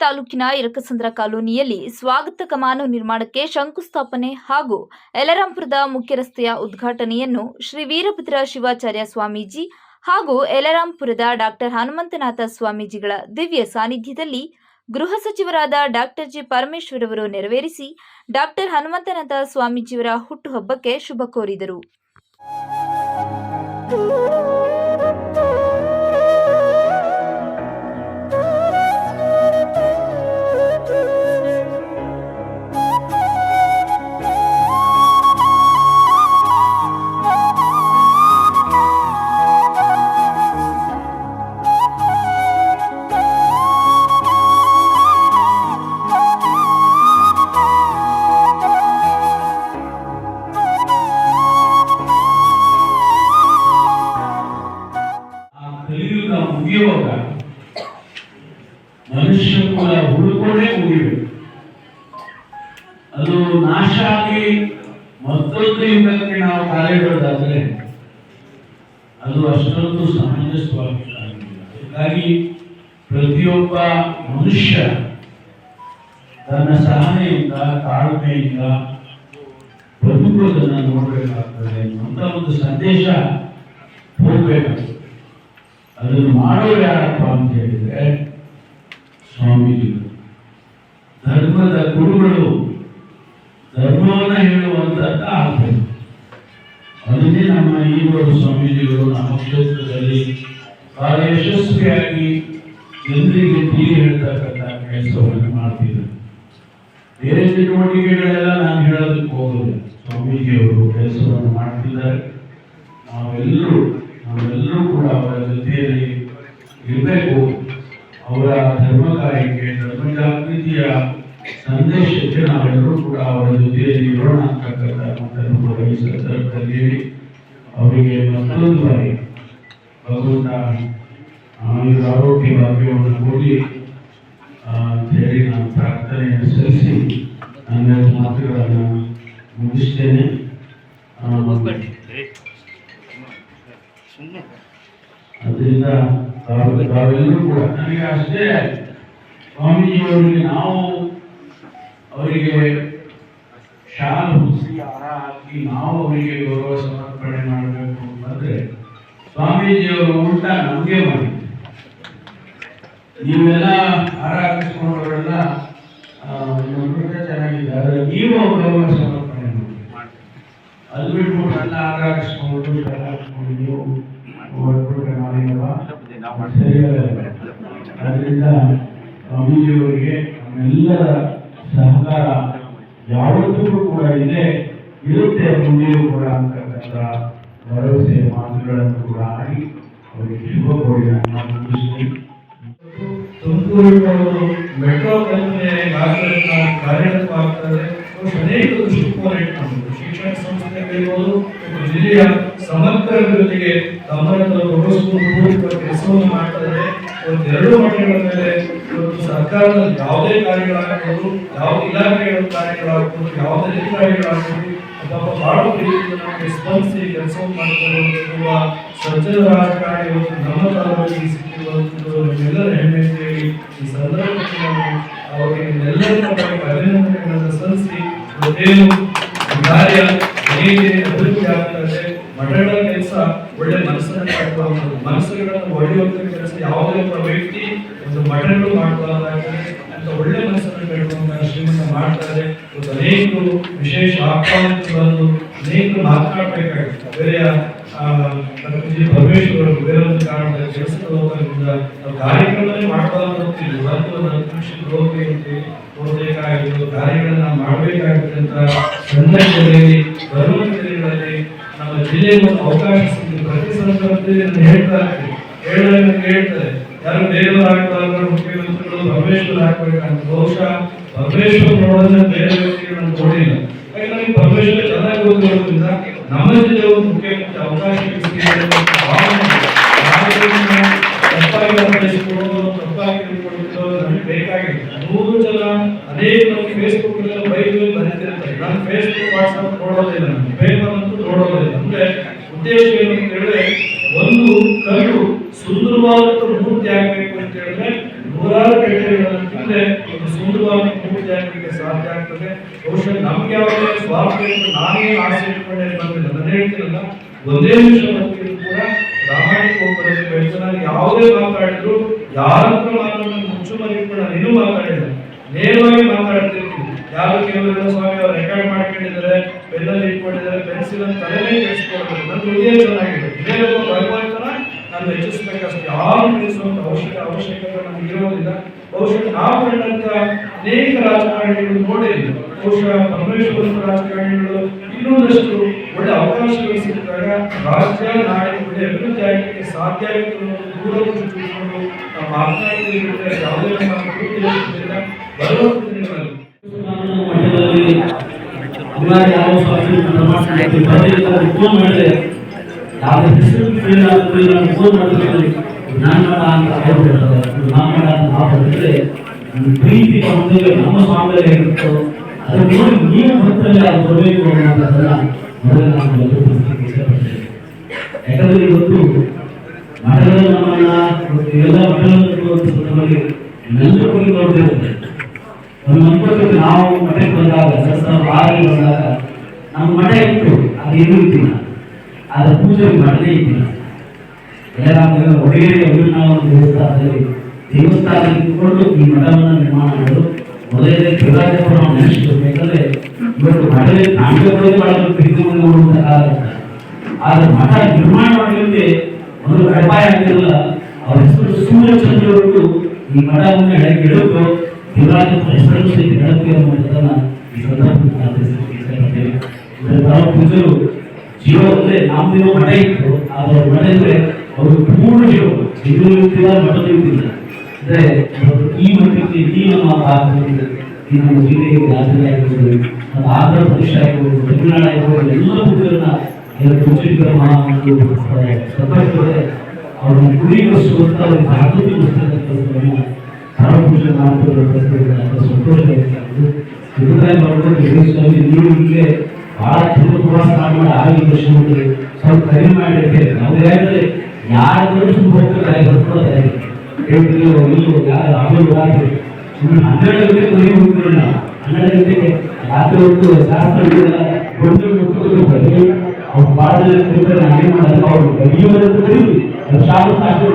ತಾಲೂಕಿನ ಇರಕಸಂದ್ರ ಕಾಲೋನಿಯಲ್ಲಿ ಸ್ವಾಗತ ಕಮಾನು ನಿರ್ಮಾಣಕ್ಕೆ ಶಂಕುಸ್ಥಾಪನೆ ಹಾಗೂ ಯಲರಾಂಪುರದ ಮುಖ್ಯ ರಸ್ತೆಯ ಉದ್ಘಾಟನೆಯನ್ನು ಶ್ರೀ ವೀರಭದ್ರ ಶಿವಾಚಾರ್ಯ ಸ್ವಾಮೀಜಿ ಹಾಗೂ ಯಲರಾಂಪುರದ ಡಾಕ್ಟರ್ ಹನುಮಂತನಾಥ ಸ್ವಾಮೀಜಿಗಳ ದಿವ್ಯ ಸಾನ್ನಿಧ್ಯದಲ್ಲಿ ಗೃಹ ಸಚಿವರಾದ ಡಾಕ್ಟರ್ ಜಿ ಪರಮೇಶ್ವರ್ ಅವರು ನೆರವೇರಿಸಿ ಡಾಕ್ಟರ್ ಹನುಮಂತನಾಥ ಸ್ವಾಮೀಜಿಯವರ ಹುಟ್ಟುಹಬ್ಬಕ್ಕೆ ಶುಭ ಕೋರಿದರು. ಅದು ನಾಶ ಆಗಿ ಮತ್ತೊಂದು ಯುಗಕ್ಕೆ ನಾವು ಕಾಲಿಡೋದಾದ್ರೆ ಅದು ಅಷ್ಟೊಂದು ಸಮಂಜಸವಾಗಿ ಹೀಗಾಗಿ ಪ್ರತಿಯೊಬ್ಬ ಮನುಷ್ಯ ತನ್ನ ಸಹನೆಯಿಂದ, ತಾಳ್ಮೆಯಿಂದ ಬದುಕುವುದನ್ನು ನೋಡಬೇಕಾಗ್ತದೆ ಅಂತ ಒಂದು ಸಂದೇಶ ಹೋಗ್ಬೇಕಾಗ್ತದೆ. ಅದನ್ನು ಮಾಡೋರು ಯಾರಪ್ಪ ಅಂತ ಹೇಳಿದ್ರೆ ಸ್ವಾಮೀಜಿಗಳು. ಧರ್ಮದ ಗುರುಗಳು ಧರ್ಮವನ್ನ ಹೇಳುವಂತದ್ದು ಆಗ್ಬೇಕು ಅದನ್ನೇ ನಮ್ಮ ಈವರು ಸ್ವಾಮೀಜಿಗಳು ನಮ್ಮ ಕ್ಷೇತ್ರದಲ್ಲಿ ಬಹಳ ಯಶಸ್ವಿಯಾಗಿ ಜನರಿಗೆ ತೀರಿ ಹೇಳ್ತಕ್ಕಂಥ ಕೆಲಸವನ್ನು ಮಾಡ್ತಿದ್ದಾರೆ. ಬೇರೆ ಚಟುವಟಿಕೆಗಳೆಲ್ಲ ನಾನು ಹೇಳೋದಕ್ಕೆ ಹೋಗೋದಿಲ್ಲ. ಸ್ವಾಮೀಜಿಯವರು ಕೆಲಸವನ್ನು ಮಾಡ್ತಿದ್ದಾರೆ. ನಾವೆಲ್ಲರೂ ನಾವೆಲ್ಲರೂ ಕೂಡ ಅವರ ಜೊತೆಯಲ್ಲಿ ಇರಬೇಕು. ಅವರ ಧರ್ಮ ಕಾರ್ಯಕ್ಕೆ, ಧರ್ಮ ಜಾಗೃತಿಯ ಸಂದೇಶಕ್ಕೆ ನಾವೆಲ್ಲರೂ ಕೂಡ ಅವರ ಜೊತೆಯಲ್ಲಿ ಇರೋಣ ಅಂತಕ್ಕಂಥ ಮಾತನ್ನು ಕೂಡ ಈ ಸಂದರ್ಭದಲ್ಲಿ ಅವರಿಗೆ ಮತ್ತೊಂದು ಬಾರಿ ಭಗವಂತ ಆರೋಗ್ಯ ಭಾಗ್ಯವನ್ನು ಕೊಡಿ ಆ, ಅಂತ ಹೇಳಿ ನಾನು ಪ್ರಾರ್ಥನೆಯನ್ನು ಸಲ್ಲಿಸಿ ನನ್ನ ಮಾತುಗಳನ್ನು ಮುಗಿಸ್ತೇನೆ. ಅದರಿಂದ ತಾವು- ತಾವೆಲ್ಲರೂ ಕೂಡ ನನಗೆ ಅಷ್ಟೇ ಸ್ವಾಮೀಜಿಯವರಿಗೆ ನಾವು ಅವರಿಗೆ ಶಾಲು ಹುಸಿ ಹಾರ ಹಾಕಿ ನಾವು ಅವರಿಗೆ ಗೌರವ ಸಮರ್ಪಣೆ ಮಾಡಬೇಕು ಅಂತಂದ್ರೆ ಸ್ವಾಮೀಜಿಯವರು ಊಟ ನಮಗೆ ಮಾಡಿ ನೀವೆಲ್ಲ ಹಾರ ಹಾಕಿಸ್ಕೊಂಡವರೆಲ್ಲ ಚೆನ್ನಾಗಿದೆ ಆದರೆ ನೀವು ಗೌರವ ಸಮರ್ಪಣೆ ಮಾಡಿ ಅದು ಬಿಟ್ಟು ಎಲ್ಲ ಹಾರ ಹಾಕಿಸ್ಕೊಂಡು ಸರಿಯಾಗಲ್ಲ. ಅದರಿಂದ ಸ್ವಾಮೀಜಿಯವರಿಗೆ ನಮ್ಮೆಲ್ಲರ ಸಹಕಾರ ಯಾವತ್ತೂ ಕೂಡ ಇದೆ, ಇರುತ್ತೆ, ಮುಂದೆಯೂ ಕೂಡ ಅಂತಕ್ಕಂಥ ಭರವಸೆ ಮಾತುಗಳನ್ನು ಕೂಡ ಆಡಿ ಅವರಿಗೆ ಶುಭ ಕೋರಿ ನಾನು ಮೆಟ್ರೋ ಕಲ್ಪನೆ ಕಾರ್ಯರತವಾಗ್ತದೆ ಶಿಕ್ಷಣ ಸಂಸ್ಥೆಗಳಿರ್ಬೋದು ಜಿಲ್ಲೆಯ ಸಮಗ್ರ ಅಭಿವೃದ್ಧಿಗೆ ತಮ್ಮನ್ನು ಕೆಲಸವನ್ನು ಮಾಡ್ತಾರೆ ಎರಡು ಮಟ್ಟಗಳ ಮೇಲೆ ಇವತ್ತು ಸರ್ಕಾರದ ಯಾವುದೇ ಕಾರ್ಯಗಳಾಗಬಹುದು ಯಾವ ಇಲಾಖೆಗಳ ಕಾರ್ಯಗಳಾಗಬಹುದು ಯಾವುದೇ ಅಧಿಕಾರಿಗಳಾಗಬಹುದು ಅಥವಾ ಪ್ರೀತಿಯಿಂದ ನಮಗೆ ಸ್ಪಂದಿಸಿ ಕೆಲಸವನ್ನು ಮಾಡಿಕೊಳ್ಳುವ ಸಜ್ಜನ ರಾಜಕಾರಣಿ ಇವತ್ತು ನಮ್ಮ ತಾಲೂಕಿಗೆ ಸಿಕ್ಕಿರುವಂಥದ್ದು. ನಮ್ಮೆಲ್ಲರ ಹೆಮ್ಮೆ ಅಂತ ಹೇಳಿ ಈ ಸಂದರ್ಭದಲ್ಲಿ ಅವರಿಗೆ ಎಲ್ಲರಿಗೂ ಅಭಿನಂದನೆಗಳನ್ನು ಸಲ್ಲಿಸಿ ಈ ಕಾರ್ಯ ಹೇಗೆ ಅಭಿವೃದ್ಧಿ ಆಗ್ತದೆ ಮಠಗಳ ಕೆಲಸ ಒಳ್ಳೆ ಮನಸ್ಸನ್ನು ಕಟ್ಟುವಂಥದ್ದು ಮನಸ್ಸುಗಳನ್ನು ಕೆಲಸ ಯಾವುದೇ ಒಬ್ಬ ವ್ಯಕ್ತಿ ಒಂದು ಮಠಗಳು ಮಾಡಬಾರ್ದಾಗಿದೆ ಅಂತ ಒಳ್ಳೆ ಮನಸ್ಸನ್ನು ಕಟ್ಟುವಂತ ಶ್ರೀಮಂತ ಮಾಡ್ತಾರೆ ಒಂದು ಅನೇಕರು ವಿಶೇಷ ಆಹ್ವಾನಿತ ಬಂದು ಅನೇಕರು ಮಾತನಾಡಬೇಕಾಗಿತ್ತು. ಪರಮೇಶ್ವರ್ ಅವರು ಬೇರೆ ಒಂದು ಕಾರಣದ ಕೆಲಸದ ಹೋಗೋದ್ರಿಂದ ನಾವು ಕಾರ್ಯಕ್ರಮನೇ ಮಾಡಬಾರ್ದು ಅಂತಿದ್ವಿ ಒಂದು ಹತ್ತು ನಿಮಿಷದ ಹೋಗಿ ಹೋಗಬೇಕಾಗಿದ್ದು ಕಾರ್ಯಗಳನ್ನ ಮಾಡಬೇಕಾಗುತ್ತೆ ಅಂತ ಸಂದರ್ಭದಲ್ಲಿ ಬರುವ ದಿನಗಳಲ್ಲಿ ನಮ್ಮ ಜಿಲ್ಲೆಗೆ ಒಂದು ಅವಕಾಶ ಪ್ರತಿ ಸಂದರ್ಭದಲ್ಲಿ ನಾನು ಹೇಳ್ತಾ ನನಗೆ ಹೇಳ್ತಾರೆ ಯಾರು ದೇವರು ಆಗ್ಬಾರ್ದು, ಮುಖ್ಯಮಂತ್ರಿಗಳು ಪರಮೇಶ್ವರ್ ಹಾಕ್ಬೇಕಂತ ಬಹುಶಃ ಪರಮೇಶ್ವರ್ ನೋಡೋದ್ರೆ ಬೇರೆ ವ್ಯಕ್ತಿ ನಾನು ನೋಡಿಲ್ಲ. ಯಾಕಂದ್ರೆ ನನಗೆ ಪರಮೇಶ್ವರ್ ಚೆನ್ನಾಗಿ ಗೊತ್ತಿರೋದ್ರಿಂದ ನಮ್ಮ ಜಿಲ್ಲೆ ಒಂದು ಮುಖ್ಯಮಂತ್ರಿ ಅವಕಾಶ ತಪ್ಪಾಗಿ ಅರ್ಥೈಸಿಕೊಳ್ಳೋದು ತಪ್ಪಾಗಿ ನಮಗೆ ಬೇಕಾಗಿದೆ. ನೂರು ಜನ ಅನೇಕ ನಮಗೆ ಫೇಸ್ಬುಕ್ ಬರೀತಿರ್ತಾರೆ ನಾನು ಫೇಸ್ಬುಕ್ ವಾಟ್ಸ್ಆಪ್ ನೋಡೋದಿಲ್ಲ, ನಾನು ಪೇಪರ್ ಅಂತೂ ನೋಡೋದಿಲ್ಲ. ಅಂದ್ರೆ ಉದ್ದೇಶ ಏನು ಅಂತ ಹೇಳಿದ್ರೆ ಒಂದು ಕಲ್ಲು ಸುಂದರವಾದ ಮೂರ್ತಿ ಆಗ್ಬೇಕು ಅಂತ ಹೇಳಿದ್ರೆ ನೂರಾರು ಕೆಟ್ಟಗಳನ್ನು ಆಗ್ತದೆ ಒಂದು ಸುಂದರವಾದ ಮೂರ್ತಿ ಆಗಲಿಕ್ಕೆ ಸಾಧ್ಯ ಆಗ್ತದೆ ಬಹುಶಃ ನಮ್ಗೆ ಯಾವುದೇ ಸ್ವಾರ್ಥ ಇಟ್ಟು ನಾನೇ ಹೇಳ್ತೀನಲ್ಲ ಒಂದೇ ನಿಮಿಷ ಬರ್ತಿದ್ರು ಕೂಡ ಪ್ರಾಮಾಣಿಕ ಒಬ್ಬರಲ್ಲಿ ಬೆಳೆಸನಾಗಿ ಯಾವುದೇ ಮಾತಾಡಿದ್ರು, ಯಾರತ್ರ ಮಾತಾಡೋದು ಮುಚ್ಚುಮರಿ ಕೂಡ ನಾನು ಮಾತಾಡಿಲ್ಲ. ನೇರವಾಗಿ ಮಾತಾಡ್ತಿರ್ತೀನಿ. ಯಾರು ಕೇವಲ ಸ್ವಾಮಿ ಅವರು ರೆಕಾರ್ಡ್ ಮಾಡ್ಕೊಂಡಿದ್ದಾರೆ, ಪೆನ್ನಲ್ಲಿ ಇಟ್ಕೊಂಡಿದ್ದಾರೆ ಪೆನ್ಸಿಲ್ ತಲೆನೇ ಕೆಡಿಸ್ಕೊಳ್ಬೇಕು ನನ್ನ ಹೃದಯ ಚೆನ್ನಾಗಿದೆ. ಹೆಚ್ಚಿಸ್ಬೇಕಷ್ಟೇ ಯಾರು ತಿಳಿಸುವಂತ ಅವಶ್ಯಕ ಅವಶ್ಯಕತೆ ನಮ್ಗೆ ಇರೋದಿಲ್ಲ ಬಹುಶಃ ನಾವು ಕಂಡಂತ ಅನೇಕ ರಾಜಕಾರಣಿಗಳು ನೋಡಿಲ್ಲ ಬಹುಶಃ ಪರಮೇಶ್ವರ ರಾಜಕಾರಣಿಗಳು ಇನ್ನೊಂದಷ್ಟು ಒಳ್ಳೆ ಅವಕಾಶಗಳು ಸಿಕ್ಕಿದಾಗ ರಾಜ್ಯ ನಾಡಿನ ಒಳ್ಳೆ ಅಭಿವೃದ್ಧಿ ಆಗಲಿಕ್ಕೆ ಸಾಧ್ಯ ಆಗುತ್ತೆ ಅನ್ನೋದು ದೂರದೃಷ್ಟಿ ಇಟ್ಕೊಂಡು ನಾವು ಮಾತನಾಡ್ತಿದ್ರೆ ಯಾವುದೇ ನಮ್ಮ ಅಭಿವೃದ್ಧಿ ಆಗುವುದಿಲ್ಲ ಬರುವ ದಿನಗಳಲ್ಲಿ ಯಾವ ಸ್ವಾಮಿ ಫೋನ್ ಮಾಡಿದೆ ಯಾವುದೇ ಹೆಸರು ಫೋನ್ ಮಾಡಿದ್ರೆ ನಾನು ಮಾಡ ಅಂತ ನಾನು ಮಾಡ ಅಂತ ಮಾತಾಡಿದ್ರೆ ಪ್ರೀತಿ ಬಂದಿದೆ ನಮ್ಮ ಸ್ವಾಮಿಯಲ್ಲಿ ಹೇಗಿತ್ತು ಅದನ್ನು ನೋಡಿ ನೀವು ಭಕ್ತರಲ್ಲಿ ಅದು ಬರಬೇಕು ಅನ್ನೋದನ್ನ ಮೊದಲು ನಾನು ಇವತ್ತು ಮಠದ ನಮ್ಮನ್ನ ಎಲ್ಲ ಮಠದಲ್ಲಿ ನಮಗೆ ಒಂದು ಅನ್ಕೋಬೇಕು ನಾವು ಮಠಕ್ಕೆ ಬಂದಾಗ ಆರಲ್ಲಿ ಬಂದಾಗ ನಮ್ಮ ಮಠ ಇತ್ತು ಅದು ಏನೂ ಅದರ ಪೂಜೆ ಮಾಡಲೇ ಇದ್ದಿಲ್ಲ ಎಲ್ಲ ದೇವಸ್ಥಾನ ಇಟ್ಕೊಂಡು ಈ ಮಠವನ್ನು ನಿರ್ಮಾಣ ಮಾಡೋದು ಮೊದಲೇ ನೆನೆಸ್ಬೇಕು ಯಾಕಂದ್ರೆ ಇವತ್ತು ಮಠದಲ್ಲಿ ನಾಟಕಗಳೇ ಮಾಡಲು ಪ್ರೀತಿ ನೋಡುವಂತ ಕಾಲ. ಆದ್ರೆ ಮಠ ನಿರ್ಮಾಣ ಮಾಡಲಿಕ್ಕೆ ಒಂದು ಅಡಿಪಾಯ ಆಗಿರಲಿಲ್ಲ ಅವ್ರ ಹೆಸರು ಸೂರ್ಯಚಂದ್ರವರು ಈ ಮಠವನ್ನು ಎಡಕ್ಕೆ ಇಡಬೇಕು ಶಿವರಾಜಪುರ ಹೆಸರನ್ನು ಸಹಿತ ಎಡಕ್ಕೆ ಅನ್ನುವಂಥದ್ದನ್ನ ಈ ಸಂದರ್ಭದಲ್ಲಿ ಪೂಜರು ಜೀವ ಅಂದ್ರೆ ನಮ್ದಿರೋ ಮಠ ಇತ್ತು, ಆದರೆ ಮನೆ ಅಂದ್ರೆ ಅವರು ಪೂರ್ಣ ಜೀವ ಅಂದ್ರೆ ಈ ಮಠಕ್ಕೆ ಈ ನಮ್ಮ ಈ ನಮ್ಮ ಜಿಲ್ಲೆಗೆ ರಾಜ್ಯ ಆಗಿರ್ಬೋದು ನಮ್ಮ ಆಂಧ್ರ ಪ್ರದೇಶ ಆಗಿರ್ಬೋದು ತಮಿಳುನಾಡು ಆಗಿರ್ಬೋದು, ಎಲ್ಲ ಪೂಜೆಗಳನ್ನ ಎಲ್ಲ ಪೂಜೆಗಳ ಒಂದು ಸಂಪರ್ಕದಲ್ಲಿ ಅವ್ರ ಗುರಿಗೋಸ್ಕರ ಅವ್ರ ಜಾಗೃತಿಗೋಸ್ಕರ ಕೆಲಸವನ್ನ ಪರಮ ಪೂಜೆ ಮಾಡ್ತಿರೋ ಸಂತೋಷ ಇಲ್ಲೇ ಬಹಳ ಪ್ರವಾಸ ಮಾಡಿ ಆರೋಗ್ಯ ದರ್ಶನ ಸ್ವಲ್ಪ ಕಡಿಮೆ ಮಾಡಿರ್ತೇವೆ ನಾವು ಯಾರು ಸುಮ್ಮನೆ ಹೋಗ್ತಾರೆ ಬರ್ತಾರೆ. ಹೇಳ್ತೀವಿ ಇಲ್ಲೋ, ಯಾರು ಆಮೇಲೆ ಸುಮ್ಮನೆ ಹನ್ನೆರಡು ಗಂಟೆ ಮನೆ ಗಂಟೆಗೆ ರಾತ್ರಿ ಹೊತ್ತು ಶಾಸ್ತ್ರ ಗೊಂಡು ಮುಚ್ಚಿಕೊಂಡು ಅವ್ರು ಕರೀವಿ ಸಾಕು